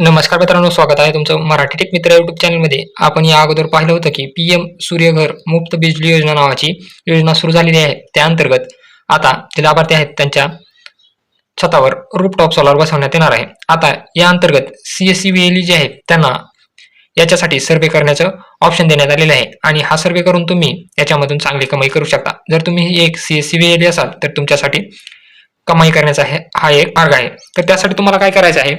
नमस्कार मित्रांनो स्वागत आहे तुमचं मराठी टेक मित्र युट्यूब चॅनलमध्ये आपण या अगोदर पाहिलं होतं की पी एम सूर्यघर मुफ्त बिजली योजना नावाची योजना सुरू झालेली आहे. त्या अंतर्गत आता जे लाभार्थी आहेत त्यांच्या छतावर रूपटॉप सोलार बसवण्यात येणार आहे. आता या अंतर्गत C S C V L जे आहे त्यांना याच्यासाठी सर्वे करण्याचं ऑप्शन देण्यात आलेलं आहे. आणि हा सर्वे करून तुम्ही याच्यामधून चांगली कमाई करू शकता. जर तुम्ही एक C S C V L असाल तर तुमच्यासाठी कमाई करण्याचा आहे हा एक मार्ग आहे. तर त्यासाठी तुम्हाला काय करायचं आहे?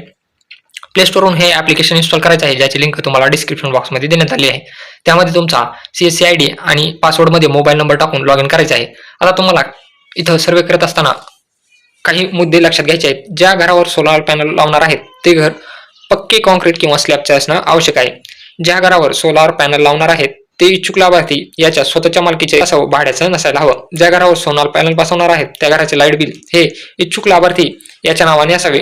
प्ले स्टोरवरून हे ॲप्लिकेशन इन्स्टॉल करायचं आहे ज्याची लिंक तुम्हाला डिस्क्रिप्शन बॉक्समध्ये देण्यात आली आहे. त्यामध्ये तुमचा C S C I D आणि पासवर्डमध्ये मोबाईल नंबर टाकून लॉग इन करायचं आहे. आता तुम्हाला इथं सर्वे करत असताना काही मुद्दे लक्षात घ्यायचे आहेत. ज्या घरावर सोलार पॅनल लावणार आहेत ते घर पक्के कॉन्क्रीट किंवा स्लॅबचे असणं आवश्यक आहे. ज्या घरावर सोलार पॅनल लावणार आहेत ते इच्छुक लाभार्थी याच्या स्वतःच्या मालकीचे असावं भाड्याचं नसायला हवं. ज्या घरावर सोनार पॅनल बसवणार आहेत त्या घराचे लाइट बिल हे इच्छुक लाभार्थी याच्या नावाने असावे.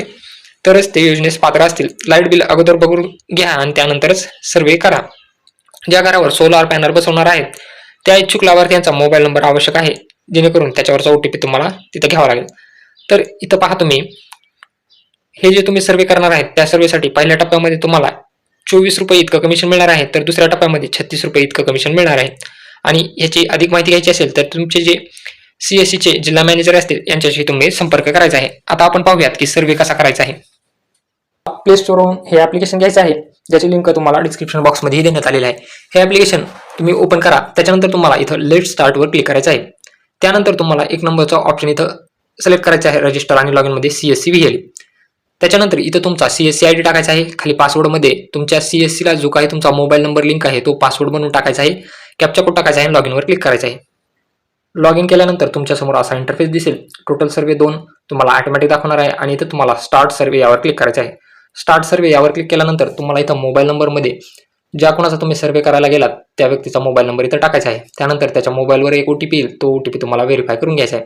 तरच ते योजनेस पात्र असतील. लाइट बिल अगोदर बघून घ्या आणि त्यानंतरच सर्वे करा. ज्या घरावर सोलार पॅनल बसवणार आहेत त्या इच्छुक लाभार्थ्यांचा मोबाईल नंबर आवश्यक आहे. जेणेकरून त्याच्यावरचा ओ टी पी तुम्हाला तिथं घ्यावा लागेल. तर इथं पहा तुम्ही. हे जे तुम्ही सर्वे करणार आहेत त्या सर्वेसाठी पहिल्या टप्प्यामध्ये तुम्हाला चोवीस रुपये इतकं कमिशन मिळणार आहे तर दुसऱ्या टप्प्यामध्ये छत्तीस रुपये इतकं कमिशन मिळणार आहे. आणि याची अधिक माहिती घ्यायची असेल तर तुमचे जे सी एस सीचे जिल्हा मॅनेजर असतील यांच्याशी तुम्ही संपर्क करायचा आहे. आता आपण पाहूयात की सर्वे कसा करायचा आहे. प्ले स्टोरवरून हे ॲप्लिकेशन घ्यायचं आहे. ज्याची लिंक तुम्हाला डिस्क्रिप्शन बॉक्समध्ये देण्यात आलेलं आहे. हे ॲप्लिकेशन तुम्ही ओपन करा. त्याच्यानंतर तुम्हाला इथं लेट स्टार्टवर क्लिक करायचं आहे. त्यानंतर तुम्हाला एक नंबरचा ऑप्शन इथं सिलेक्ट करायचा आहे रजिस्टर आणि लॉग इनमध्ये सी एस सी व्ही त्याच्यानंतर इथं तुमचा C S C I D टाकायचा आहे. खाली पासवर्डमध्ये तुमच्या सी एस सीला जो काही तुमचा मोबाईल नंबर लिंक आहे तो पासवर्ड बनवून टाकायचा आहे. कॅप्चा कोड टाकायचा आहे लॉग इनवर क्लिक करायचं आहे. लॉग इन केल्यानंतर तुमच्यासमोर असा इंटरफेस दिसेल. टोटल सर्वे दोन तुम्हाला ऑटोमॅटिक दाखवणार आहे आणि इथं तुम्हाला स्टार्ट सर्वे यावर क्लिक करायचं आहे. स्टार्ट सर्वे यावर क्लिक केल्यानंतर तुम्हाला इथं मोबाईल नंबरमध्ये ज्या कोणाचा तुम्ही सर्वे करायला गेलात त्या व्यक्तीचा मोबाईल नंबर इथं टाकायचा आहे. त्यानंतर त्याच्या मोबाईलवर एक ओ टी पी येईल. तो ओ टी पी तुम्हाला व्हेरीफाय करून घ्यायचा आहे.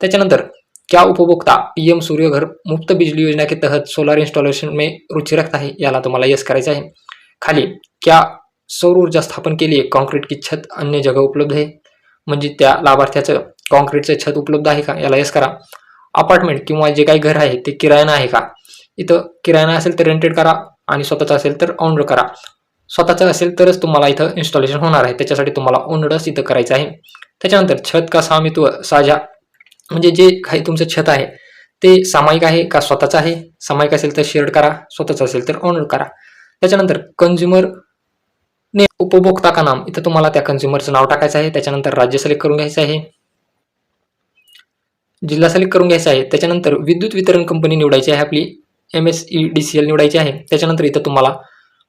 त्याच्यानंतर क्या उपभोक्ता पी एम सूर्यघर मुफ्त बिजली योजना के तहत सोलार इंस्टॉलेशन में रुचि रखता है याला तुम्हाला यस करायचं आहे. खाली क्या सौर ऊर्जा स्थापन केली आहे कॉन्क्रीट की छत अन्य जगह उपलब्ध आहे म्हणजे त्या लाभार्थ्याचं कॉन्क्रीटचं छत उपलब्ध आहे का? याला यस करा. अपार्टमेंट किंवा जे काही घर आहे ते किरायानं आहे का? इथं किराणा असेल तर रेंटेड करा आणि स्वतःचं असेल तर ओनर करा. स्वतःचं असेल तरच तुम्हाला इथं इन्स्टॉलेशन होणार आहे. त्याच्यासाठी तुम्हाला ओनरच इथं करायचं आहे. त्याच्यानंतर छत का स्वामित्व साझा म्हणजे जे काही तुमचं छत आहे ते सामायिक आहे का स्वतःचं आहे? सामायिक असेल तर शेअर्ड करा. स्वतःचं असेल तर ओनर करा. त्याच्यानंतर कन्झ्युमर ने उपभोक्ता का नाम इथं तुम्हाला त्या कन्झ्युमरचं नाव टाकायचं आहे. त्याच्यानंतर राज्य सिलेक्ट करून घ्यायचं आहे. जिल्हा सिलेक्ट करून घ्यायचा आहे. त्याच्यानंतर विद्युत वितरण कंपनी निवडायची आहे आपली. M S E D C L निवडायची आहे. त्याच्यानंतर इथं तुम्हाला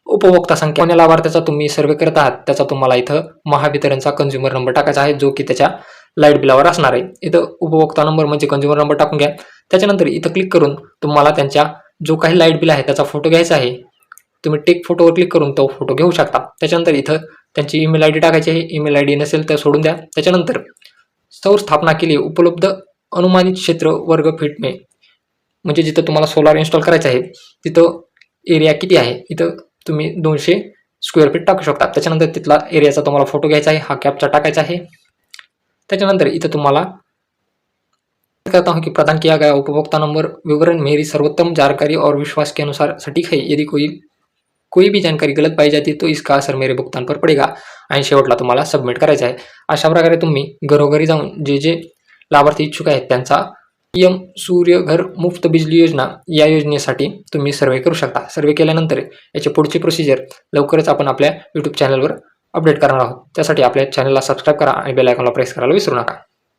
उपभोक्ता संख्या. कोण्या लाभार्थ्याचा तुम्ही सर्वे करत आहात त्याचा तुम्हाला इथं महावितरणचा कन्झ्युमर नंबर टाकायचा आहे जो की त्याच्या लाइट बिलावर असणार आहे. इथं उपभोक्ता नंबर म्हणजे कन्झ्युमर नंबर टाकून घ्या. त्याच्यानंतर इथं क्लिक करून तुम्हाला त्यांच्या जो काही लाइट बिल आहे त्याचा फोटो घ्यायचा आहे. तुम्ही टेक फोटोवर क्लिक करून तो फोटो घेऊ शकता. त्याच्यानंतर इथं त्यांची ईमेल आय डी टाकायची आहे. ईमेल आय डी नसेल तर सोडून द्या. त्याच्यानंतर सौर स्थापना केली उपलब्ध अनुमानित क्षेत्र वर्ग फीट म्हणजे जिथं तुम्हाला सोलार इन्स्टॉल करायचं आहे तिथं एरिया किती आहे? इथं तुम्ही दोनशे स्क्वेअर फीट टाकू शकता. त्याच्यानंतर तिथला एरियाचा तुम्हाला फोटो घ्यायचा आहे हा कॅपचा टाकायचा आहे. त्याच्यानंतर इथं तुम्हाला करता हूँ कि प्रदान किया गया उपभोक्ता नंबर विवरण मेरी सर्वोत्तम जानकारी और विश्वास के अनुसार सटीक है. यदि कोई कोई भी जानकारी गलत पाई जाती तो इसका असर मेरे भुगतान पर पडेगा. आणि शेवटला तुम्हाला सबमिट करायचं आहे. अशा प्रकारे तुम्ही घरोघरी जाऊन जे जे लाभार्थी इच्छुक आहेत त्यांचा पीएम सूर्य सूर्यघर मुफ्त बिजली योजना या योजनेसाठी तुम्ही सर्वे करू शकता. सर्वे केल्यानंतर याची पुढची प्रोसिजर लवकरच आपण आपल्या यूट्यूब चॅनलवर अपडेट करणार आहोत. त्यासाठी आपल्या चॅनलला सबस्क्राईब करा आणि बेल आयकॉनला प्रेस करायला विसरू नका.